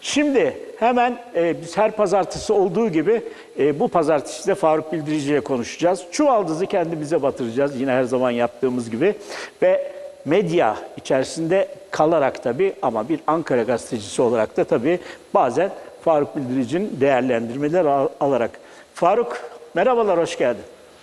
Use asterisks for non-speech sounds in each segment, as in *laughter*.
Şimdi hemen e, biz her pazartesi olduğu gibi e, bu pazartesi de Faruk Bildirici ile konuşacağız. Çuvaldızı kendimize batıracağız yine her zaman yaptığımız gibi. Ve medya içerisinde kalarak tabii ama bir Ankara gazetecisi olarak da tabii bazen Faruk Bildirici'nin değerlendirmeler al- alarak. Faruk merhabalar, hoş geldin.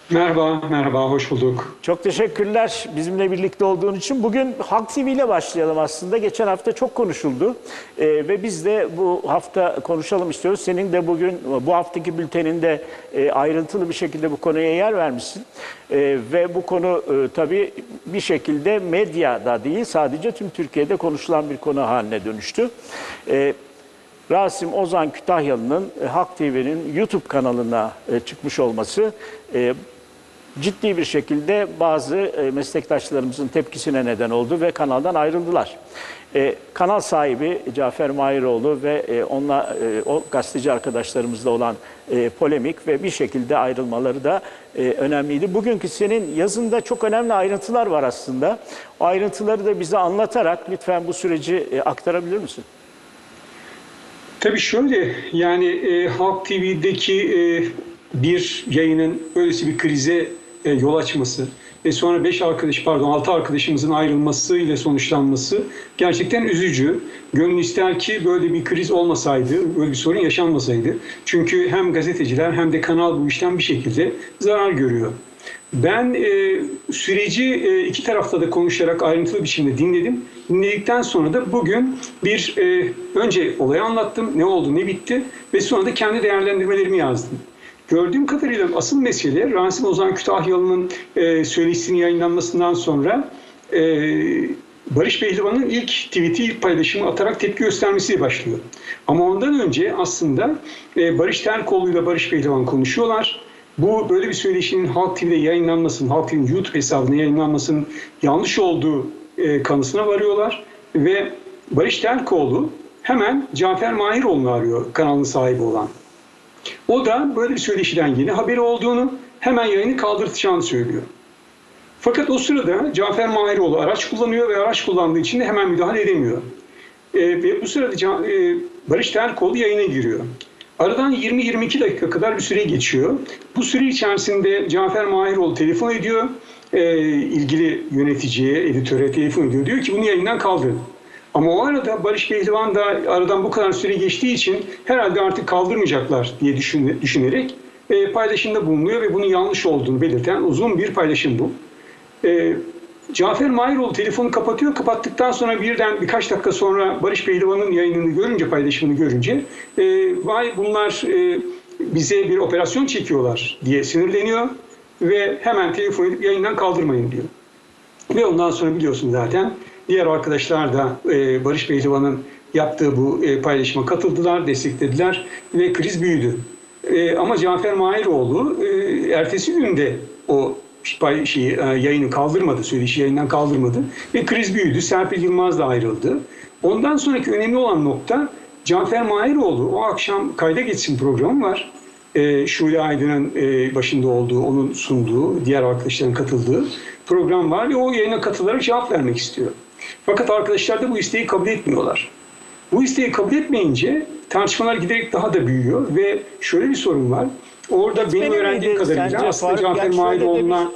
Merhaba, merhaba, hoş bulduk. Çok teşekkürler bizimle birlikte olduğun için. Bugün Halk TV ile başlayalım aslında. Geçen hafta çok konuşuldu Ee, ve biz de bu hafta konuşalım istiyoruz. Senin de bugün bu haftaki bülteninde e, ayrıntılı bir şekilde bu konuya yer vermişsin. Ee, ve bu konu e, tabii bir şekilde medyada değil sadece tüm Türkiye'de konuşulan bir konu haline dönüştü. Ee, Rasim Ozan Kütahyalı'nın e, Halk TV'nin YouTube kanalına e, çıkmış olması e, ciddi bir şekilde bazı e, meslektaşlarımızın tepkisine neden oldu ve kanaldan ayrıldılar. E, kanal sahibi Cafer Mahiroğlu ve e, onunla e, o gazeteci arkadaşlarımızla olan polemik ve bir şekilde ayrılmaları da önemliydi. Bugünkü senin yazında çok önemli ayrıntılar var aslında. O ayrıntıları da bize anlatarak lütfen bu süreci aktarabilir misin? Tabii şöyle, yani e, Halk TV'deki e, bir yayının böylesi bir krize e, yol açması ve sonra 5 arkadaş, pardon 6 arkadaşımızın ayrılması ile sonuçlanması gerçekten üzücü. Gönül ister ki böyle bir kriz olmasaydı, böyle bir sorun yaşanmasaydı. Çünkü hem gazeteciler hem de kanal bu işten bir şekilde zarar görüyor. Ben e, süreci e, iki tarafta da konuşarak ayrıntılı biçimde dinledim. Dinledikten sonra da bugün bir e, önce olayı anlattım, ne oldu, ne bitti ve sonra da kendi değerlendirmelerimi yazdım. Gördüğüm kadarıyla asıl mesele Rasim Ozan Kütahyalı'nın e, söyleşisinin yayınlanmasından sonra e, Barış Pehlivan'ın ilk tweet'i, ilk paylaşımı atarak tepki göstermesiyle başlıyor. Ama ondan önce aslında e, Barış Terkoğlu ile Barış Pehlivan konuşuyorlar. Bu böyle bir söyleşinin Halk TV'de yayınlanmasının, Halk TV'nin YouTube hesabına yayınlanmasının yanlış olduğu e, kanısına varıyorlar. Ve Barış Terkoğlu hemen Cafer Mahiroğlu'nu arıyor kanalın sahibi olan. O da böyle bir söyleşiden yeni haberi olduğunu hemen yayını kaldırtacağını söylüyor. Fakat o sırada Cafer Mahiroğlu araç kullanıyor ve araç kullandığı için de hemen müdahale edemiyor. E, ve bu sırada Ca- e, Barış Terkoğlu yayına giriyor. Aradan 20-22 dakika kadar bir süre geçiyor. Bu süre içerisinde Cafer Mahiroğlu telefon ediyor. E, ilgili yöneticiye, editöre telefon ediyor. Diyor ki bunu yayından kaldırın. Ama o arada Barış Pehlivan da aradan bu kadar süre geçtiği için herhalde artık kaldırmayacaklar diye düşün- düşünerek e, paylaşımda bulunuyor ve bunun yanlış olduğunu belirten uzun bir paylaşım bu. E, Cafer Mahiroğlu telefonu kapatıyor. Kapattıktan sonra birden birkaç dakika sonra Barış Pehlivan'ın yayınını görünce, paylaşımını görünce e, vay bunlar e, bize bir operasyon çekiyorlar diye sinirleniyor ve hemen telefon edip yayından kaldırmayın diyor. Ve ondan sonra biliyorsun zaten diğer arkadaşlar da e, Barış Pehlivan'ın yaptığı bu e, paylaşıma katıldılar, desteklediler ve kriz büyüdü. E, ama Cafer Mahiroğlu e, ertesi günde o şeyi, e, yayını kaldırmadı, söyleşi yayından kaldırmadı ve kriz büyüdü. Serpil Yılmaz da ayrıldı. Ondan sonraki önemli olan nokta Cafer Mahiroğlu o akşam kayda geçsin programı var. E, Şule Aydın'ın e, başında olduğu, onun sunduğu, diğer arkadaşların katıldığı program var ve o yayına katılarak cevap vermek istiyor. Fakat arkadaşlar da bu isteği kabul etmiyorlar. Bu isteği kabul etmeyince tartışmalar giderek daha da büyüyor ve şöyle bir sorun var. Orada benim Benim öğrendiğim kadarıyla sence aslında Faruk? Cafer Yani bir-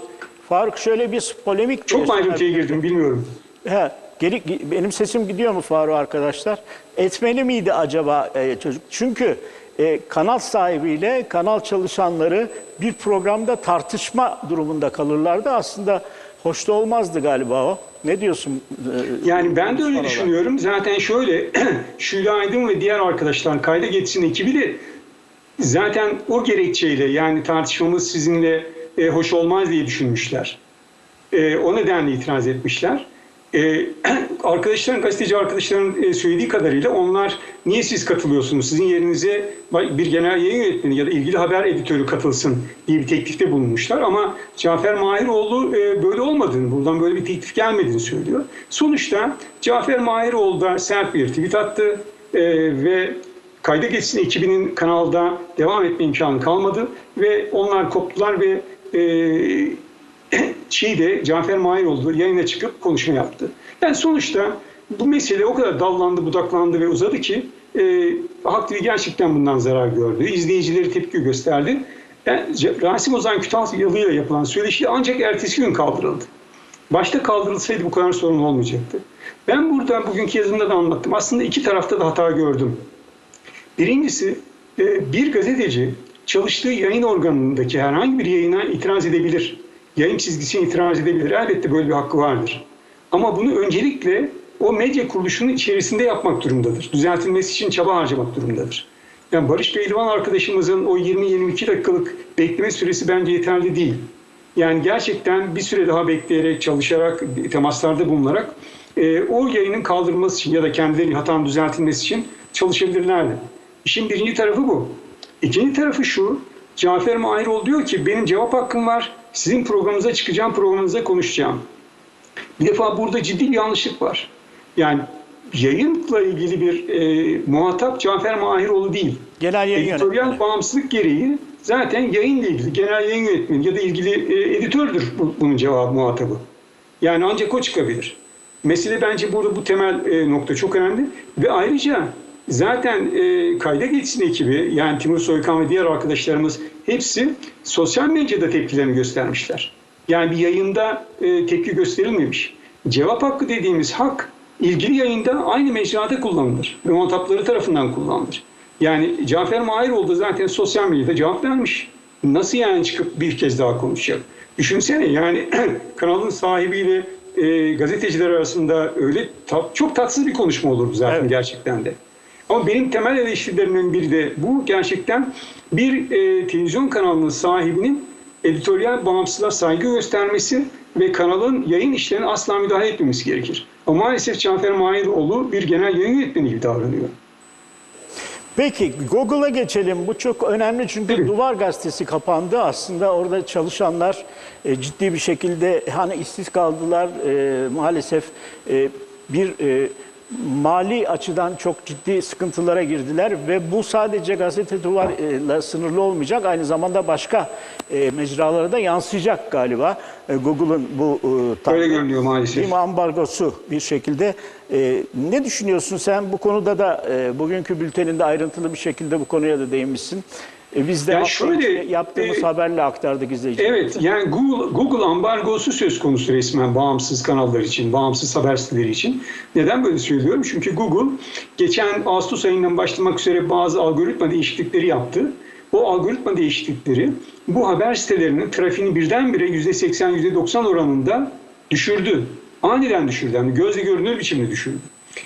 Faruk şöyle bir polemik çok ayrıntıya girdim bilmiyorum. He, geri, benim sesim gidiyor mu Faruk arkadaşlar? Etmeli miydi acaba e, çocuk? Çünkü e, kanal sahibiyle kanal çalışanları bir programda tartışma durumunda kalırlardı. Aslında hoş da olmazdı galiba o. Ne diyorsun? e, Yani ben de öyle Sonra. düşünüyorum. Zaten şöyle *clears throat* Şule Aydın ve diğer arkadaşlar kayda geçsin ekibi de zaten o gerekçeyle yani tartışmamız sizinle e, hoş olmaz diye düşünmüşler. E, o nedenle itiraz etmişler. E, *clears throat* arkadaşların, gazeteci arkadaşların e, söylediği kadarıyla onlar niye siz katılıyorsunuz? Sizin yerinize bir genel yayın yönetmeni ya da ilgili haber editörü katılsın diye bir teklifte bulunmuşlar. Ama Cafer Mahiroğlu e, böyle olmadığını, buradan böyle bir teklif gelmediğini söylüyor. Sonuçta Cafer Mahiroğlu da sert bir tweet attı e, ve Kayda Geçsin ekibinin kanalda devam etme imkanı kalmadı ve onlar koptular ve e, *clears throat* şeyde Cafer Mahiroğlu yayına çıkıp konuşma yaptı. Yani sonuçta bu mesele o kadar dallandı, budaklandı ve uzadı ki e, Halk TV gerçekten bundan zarar gördü. İzleyicileri tepki gösterdi. Yani, Rasim Ozan Kütahya yılıyla yapılan söyleşi ancak ertesi gün kaldırıldı. Başta kaldırılsaydı bu kadar sorun olmayacaktı. Ben burada bugünkü yazımda da anlattım. Aslında iki tarafta da hata gördüm. Birincisi e, bir gazeteci çalıştığı yayın organındaki herhangi bir yayına itiraz edebilir. Yayın çizgisine itiraz edebilir. Elbette böyle bir hakkı vardır. Ama bunu öncelikle o medya kuruluşunun içerisinde yapmak durumundadır. Düzeltilmesi için çaba harcamak durumundadır. Yani Barış Pehlivan arkadaşımızın o 20-22 dakikalık bekleme süresi bence yeterli değil. Yani gerçekten bir süre daha bekleyerek, çalışarak, temaslarda bulunarak e, o yayının kaldırılması için ya da kendilerinin hatanın düzeltilmesi için çalışabilirlerdi. İşin birinci tarafı bu. İkinci tarafı şu, Cafer Mahiroğlu diyor ki benim cevap hakkım var, sizin programınıza çıkacağım, programınıza konuşacağım. Bir defa burada ciddi bir yanlışlık var. Yani yayınla ilgili bir e, muhatap Cafer Mahiroğlu değil. Genel yayın Editoryal yönetmeni. bağımsızlık gereği zaten yayınla ilgili genel yayın yönetmeni ya da ilgili e, editördür bu- bunun cevabı muhatabı. Yani ancak o çıkabilir. Mesele bence burada bu temel e, nokta çok önemli ve ayrıca zaten e, kayda geçsin ekibi yani Timur Soykan ve diğer arkadaşlarımız hepsi sosyal medyada tepkilerini göstermişler. Yani bir yayında e, tepki gösterilmemiş. Cevap hakkı dediğimiz hak ilgili yayında aynı mecrada kullanılır ve muhatapları tarafından kullanılır. Yani Cafer Mahiroğlu zaten sosyal medyada cevap vermiş. Nasıl yani çıkıp bir kez daha konuşacak? Düşünsene yani *clears throat* kanalın sahibiyle e, gazeteciler arasında öyle ta- çok tatsız bir konuşma olur zaten Evet. gerçekten de. Ama benim temel eleştirilerimden biri de bu gerçekten bir e, televizyon kanalının sahibinin editoryal bağımsızlığa saygı göstermesi ve kanalın yayın işlerine asla müdahale etmemesi gerekir. Ama maalesef Cafer Mahiroğlu bir genel yayın yönetmeni gibi davranıyor. Peki Google'a geçelim. Bu çok önemli çünkü Tabii. Duvar Gazetesi kapandı. Aslında orada çalışanlar e, ciddi bir şekilde hani işsiz kaldılar. E, maalesef e, bir e, mali açıdan çok ciddi sıkıntılara girdiler ve bu sadece gazete duvarla sınırlı olmayacak. Aynı zamanda başka e, mecralara da yansıyacak galiba. E, Google'ın bu e, tavrı. Öyle görünüyor maalesef. Ambargosu bir şekilde. Ee, ne düşünüyorsun sen? Bu konuda da e, bugünkü bülteninde ayrıntılı bir şekilde bu konuya da değinmişsin. E, biz de Yani şöyle, yaptığımız e, haberle aktardık izleyicilerimize. Evet yani Google, Google ambargosu söz konusu resmen bağımsız kanallar için, bağımsız haber siteleri için. Neden böyle söylüyorum? Çünkü Google geçen Ağustos ayından başlamak üzere bazı algoritma değişiklikleri yaptı. O algoritma değişiklikleri bu haber sitelerinin trafiğini birdenbire %80, %90 oranında düşürdü. Aniden düşürdü. Yani gözle görünür biçimde düşürdü.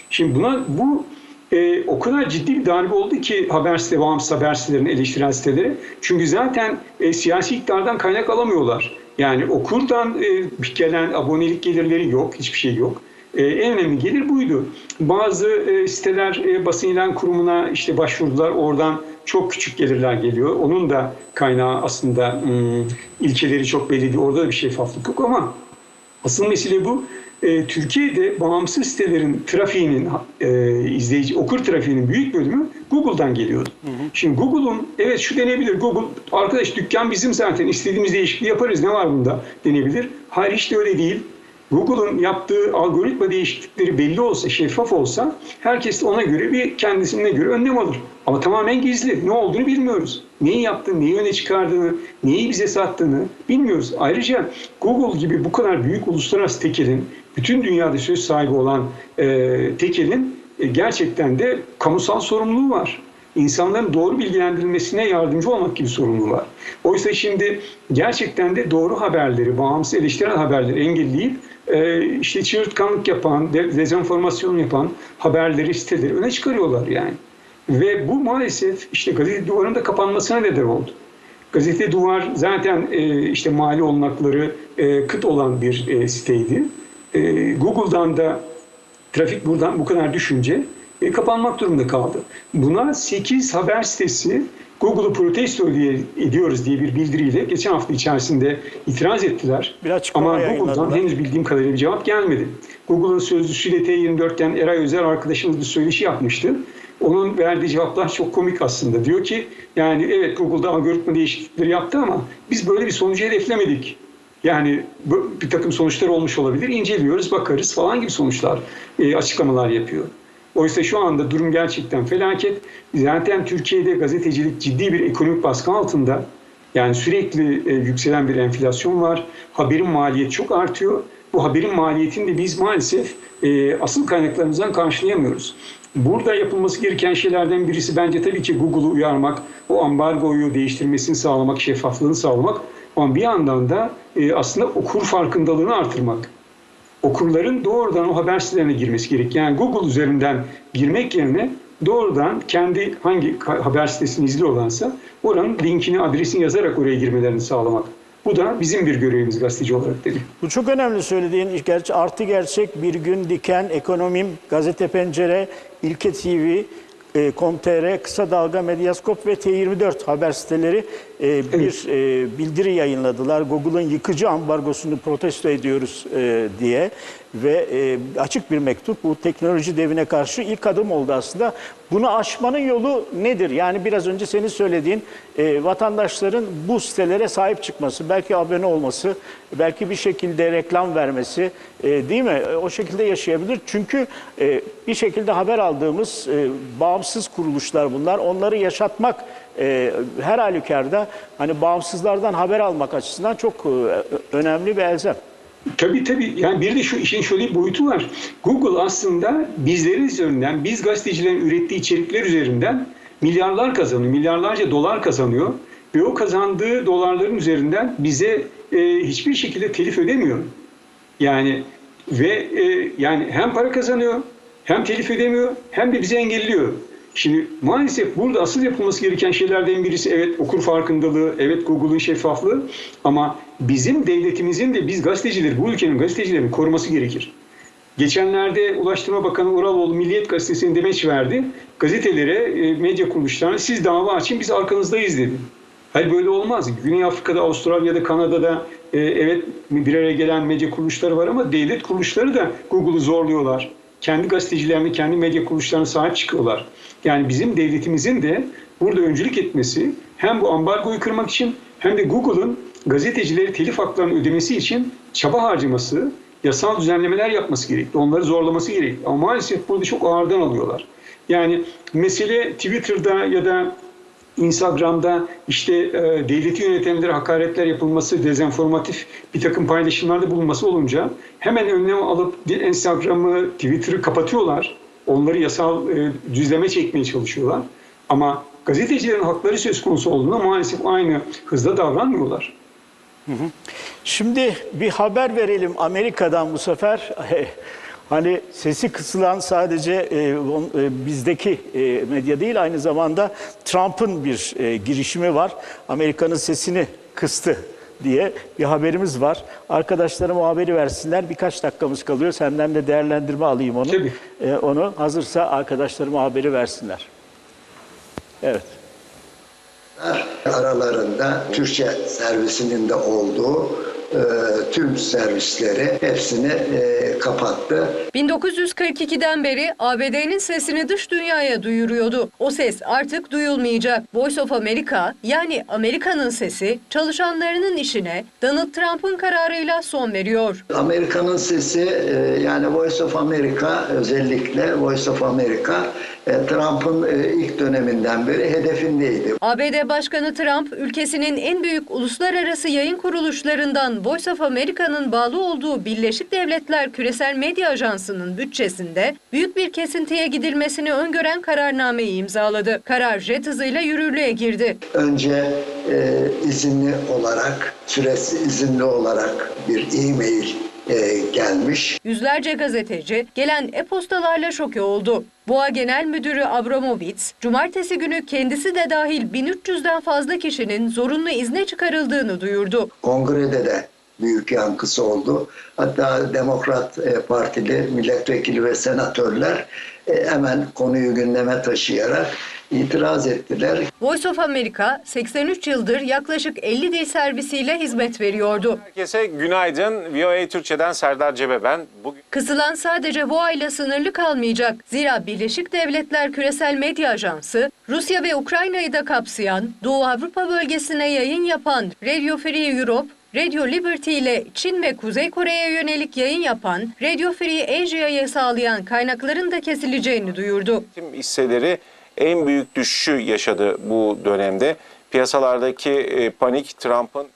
Şimdi buna bu e, o kadar ciddi bir darbe oldu ki haber site, bağımsız haber sitelerinin eleştirel siteleri. Çünkü zaten e, siyasi iktidardan kaynak alamıyorlar. Yani okurdan e, gelen abonelik gelirleri yok, hiçbir şey yok. E, en önemli gelir buydu. Bazı e, siteler e, basın ilan kurumuna işte başvurdular. Oradan çok küçük gelirler geliyor. Onun da kaynağı aslında hmm, ilkeleri çok belli değil. Orada da bir şeffaflık yok ama Asıl mesele bu. E, Türkiye'de bağımsız sitelerin trafiğinin, e, izleyici, okur trafiğinin büyük bölümü Google'dan geliyordu. Şimdi Google'un, evet şu denebilir, Google, arkadaş dükkan bizim zaten, istediğimiz değişikliği yaparız, ne var bunda denebilir. Hayır hiç de öyle değil. Google'un yaptığı algoritma değişiklikleri belli olsa, şeffaf olsa herkes ona göre bir kendisine göre önlem alır. Ama tamamen gizli. Ne olduğunu bilmiyoruz. Neyi yaptığını, neyi öne çıkardığını, neyi bize sattığını bilmiyoruz. Ayrıca Google gibi bu kadar büyük uluslararası tekelin, bütün dünyada söz sahibi olan e, tekelin e, gerçekten de kamusal sorumluluğu var. İnsanların doğru bilgilendirilmesine yardımcı olmak gibi sorumluluğu var. Oysa şimdi gerçekten de doğru haberleri, bağımsız eleştirel haberleri engelleyip e, işte çığırtkanlık yapan, de- dezenformasyon yapan haberleri, siteleri öne çıkarıyorlar yani. Ve bu maalesef işte gazete duvarının da kapanmasına neden oldu. Gazete Duvar zaten e, işte mali olanakları e, kıt olan bir siteydi. Google'dan da trafik buradan bu kadar düşünce e, kapanmak durumunda kaldı. Buna 8 haber sitesi Google'u protesto diye, ediyoruz diye bir bildiriyle geçen hafta içerisinde itiraz ettiler. Bir Ama. Google'dan henüz bildiğim kadarıyla bir cevap gelmedi. Google'ın sözcüsüyle T24'ten Eray Özer arkadaşımız bir söyleşi yapmıştı. Onun verdiği cevaplar çok komik aslında. Diyor ki yani evet Google'da algoritma değişiklikleri yaptı ama biz böyle bir sonucu hedeflemedik. Yani bir takım sonuçlar olmuş olabilir. İnceliyoruz, bakarız falan gibi sonuçlar, e, açıklamalar yapıyor. Oysa şu anda durum gerçekten felaket. Zaten Türkiye'de gazetecilik ciddi bir ekonomik baskı altında. Yani sürekli e, yükselen bir enflasyon var. Haberin maliyeti çok artıyor. Bu haberin maliyetini de biz maalesef e, asıl kaynaklarımızdan karşılayamıyoruz. Burada yapılması gereken şeylerden birisi bence tabii ki Google'u uyarmak, o ambargoyu değiştirmesini sağlamak, şeffaflığını sağlamak. Ama bir yandan da e, aslında okur farkındalığını artırmak okurların doğrudan o haber sitelerine girmesi gerek. Yani Google üzerinden girmek yerine doğrudan kendi hangi haber sitesini izliyorlarsa oranın linkini, adresini yazarak oraya girmelerini sağlamak. Bu da bizim bir görevimiz gazeteci olarak tabii. Bu çok önemli söylediğin. Gerçi artı gerçek bir gün diken, ekonomim, gazete pencere, İlke TV, e, Com.tr, Kısa Dalga, Medyaskop ve T24 haber siteleri e, bir e, bildiri yayınladılar. Google'ın yıkıcı ambargosunu protesto ediyoruz e, diye ve e, açık bir mektup bu teknoloji devine karşı ilk adım oldu aslında. Bunu aşmanın yolu nedir? Yani biraz önce senin söylediğin e, vatandaşların bu sitelere sahip çıkması, belki abone olması, belki bir şekilde reklam vermesi e, değil mi? E, O şekilde yaşayabilir. Çünkü e, bir şekilde haber aldığımız e, bağımsız kuruluşlar bunlar. Onları yaşatmak e, her halükarda hani bağımsızlardan haber almak açısından çok e, önemli bir elzem. Tabii tabii. Yani bir de şu işin şöyle bir boyutu var. Google aslında bizlerin üzerinden, biz gazetecilerin ürettiği içerikler üzerinden milyarlar kazanıyor, milyarlarca dolar kazanıyor. Ve o kazandığı dolarların üzerinden bize e, hiçbir şekilde telif ödemiyor. Yani ve e, yani hem para kazanıyor, hem telif ödemiyor, hem de bizi engelliyor. Şimdi maalesef burada asıl yapılması gereken şeylerden birisi evet okur farkındalığı, evet Google'ın şeffaflığı ama bizim devletimizin de biz gazetecileri, bu ülkenin gazetecilerini koruması gerekir. Geçenlerde Ulaştırma Bakanı Uraloğlu Milliyet Gazetesi'ne demeç verdi. Gazetelere, e, medya kuruluşlarına siz dava açın biz arkanızdayız dedi. Hayır böyle olmaz. Güney Afrika'da, Avustralya'da, Kanada'da e, evet bir araya gelen medya kuruluşları var ama devlet kuruluşları da Google'u zorluyorlar. Kendi gazetecilerini, kendi medya kuruluşlarına sahip çıkıyorlar. Yani bizim devletimizin de burada öncülük etmesi hem bu ambargoyu kırmak için hem de Google'ın gazetecileri telif haklarını ödemesi için çaba harcaması, yasal düzenlemeler yapması gerekli. Onları zorlaması gerekli. Ama maalesef burada çok ağırdan alıyorlar. Yani mesele Twitter'da ya da Instagram'da işte e, devleti yönetenlere hakaretler yapılması, dezenformatif bir takım paylaşımlarda bulunması olunca hemen önlem alıp Instagram'ı, Twitter'ı kapatıyorlar. Onları yasal e, düzleme çekmeye çalışıyorlar. Ama gazetecilerin hakları söz konusu olduğunda maalesef aynı hızla davranmıyorlar. Şimdi bir haber verelim Amerika'dan bu sefer. *laughs* Hani sesi kısılan sadece e, on- e, bizdeki e, medya değil aynı zamanda Trump'ın bir e, girişimi var. Amerika'nın sesini kıstı diye bir haberimiz var. Arkadaşlarım o haberi versinler. Birkaç dakikamız kalıyor. Senden de değerlendirme alayım onu. Tabii. E, onu hazırsa arkadaşlarım o haberi versinler. Evet. aralarında Türkçe servisinin de olduğu e, tüm servisleri hepsini e, kapattı. 1942'den beri ABD'nin sesini dış dünyaya duyuruyordu. O ses artık duyulmayacak. Voice of America yani Amerika'nın sesi çalışanlarının işine Donald Trump'ın kararıyla son veriyor. Amerika'nın sesi e, yani Voice of America özellikle Voice of America Trump'ın e, ilk döneminden beri hedefindeydi. ABD Başkanı Trump ülkesinin en büyük uluslararası yayın kuruluşlarından Voice of America'nın bağlı olduğu Birleşik Devletler Küresel Medya Ajansı'nın bütçesinde büyük bir kesintiye gidilmesini öngören kararnameyi imzaladı. Karar jet hızıyla yürürlüğe girdi. Önce e, izinli olarak, süresi izinli olarak bir e-mail e, gelmiş. Yüzlerce gazeteci gelen e-postalarla şoke oldu. BOA Genel Müdürü Abramovitz, cumartesi günü kendisi de dahil 1300'den fazla kişinin zorunlu izne çıkarıldığını duyurdu. Kongrede de büyük yankısı oldu. Hatta Demokrat e, Partili milletvekili ve senatörler e, hemen konuyu gündeme taşıyarak itiraz ettiler. Voice of America 83 yıldır yaklaşık 50 dil servisiyle hizmet veriyordu. Herkese günaydın. VOA Türkçe'den Serdar Cebe ben. Bugün Kısılan sadece BOA ile sınırlı kalmayacak. Zira Birleşik Devletler Küresel Medya Ajansı, Rusya ve Ukrayna'yı da kapsayan Doğu Avrupa bölgesine yayın yapan Radio Free Europe, Radio Liberty ile Çin ve Kuzey Kore'ye yönelik yayın yapan Radio Free Asia'ya sağlayan kaynakların da kesileceğini duyurdu. Tüm hisseleri en büyük düşüşü yaşadı bu dönemde. Piyasalardaki e, panik Trump'ın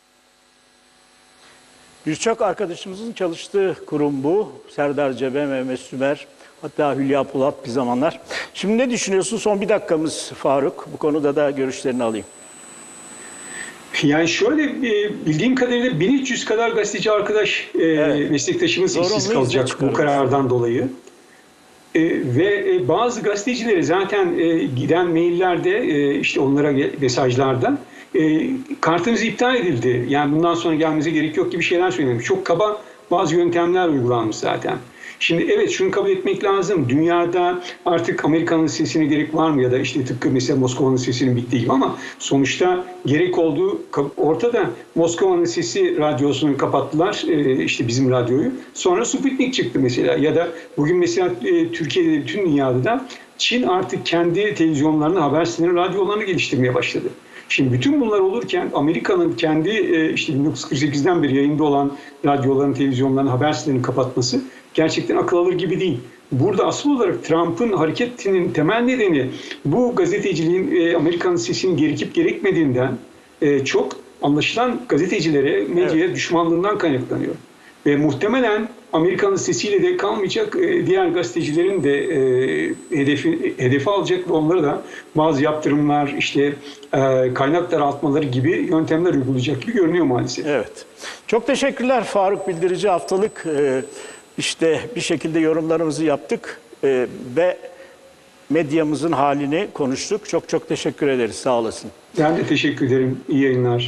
Birçok arkadaşımızın çalıştığı kurum bu. Serdar Cebe, Mehmet Sümer, hatta Hülya Polat bir zamanlar. Şimdi ne düşünüyorsun? Son bir dakikamız Faruk. Bu konuda da görüşlerini alayım. Yani şöyle e, bildiğim kadarıyla 1300 kadar gazeteci arkadaş, e, Evet. meslektaşımız Zorunlu işsiz kalacak bu karardan dolayı. E, ve e, bazı gazetecilere zaten e, giden maillerde e, işte onlara mesajlarda e, kartınız iptal edildi. Yani bundan sonra gelmenize gerek yok gibi şeyler söylenmiş. Çok kaba bazı yöntemler uygulanmış zaten. Şimdi evet şunu kabul etmek lazım. Dünyada artık Amerika'nın sesine gerek var mı ya da işte tıpkı mesela Moskova'nın sesinin bittiği gibi ama sonuçta gerek olduğu ortada. Moskova'nın sesi radyosunu kapattılar e, işte bizim radyoyu. Sonra Sputnik çıktı mesela ya da bugün mesela e, Türkiye'de bütün dünyada da Çin artık kendi televizyonlarını, haber siteleri, radyolarını geliştirmeye başladı. Şimdi bütün bunlar olurken Amerika'nın kendi e, işte 1948'den beri yayında olan radyoların, televizyonların, haber sitelerini kapatması gerçekten akıl alır gibi değil. Burada asıl olarak Trump'ın hareketinin temel nedeni bu gazeteciliğin e, Amerika'nın sesinin gerekip gerekmediğinden e, çok anlaşılan gazetecilere, medyaya düşmanlığından kaynaklanıyor. Ve muhtemelen Amerika'nın sesiyle de kalmayacak e, diğer gazetecilerin de e, hedefi, hedefi alacak ve onlara da bazı yaptırımlar, işte e, kaynak daraltmaları gibi yöntemler uygulayacak gibi görünüyor maalesef. Evet. Çok teşekkürler Faruk Bildirici haftalık. Ee, işte bir şekilde yorumlarımızı yaptık Ee, ve medyamızın halini konuştuk. Çok çok teşekkür ederiz. Sağ olasın. Ben de teşekkür ederim. İyi yayınlar.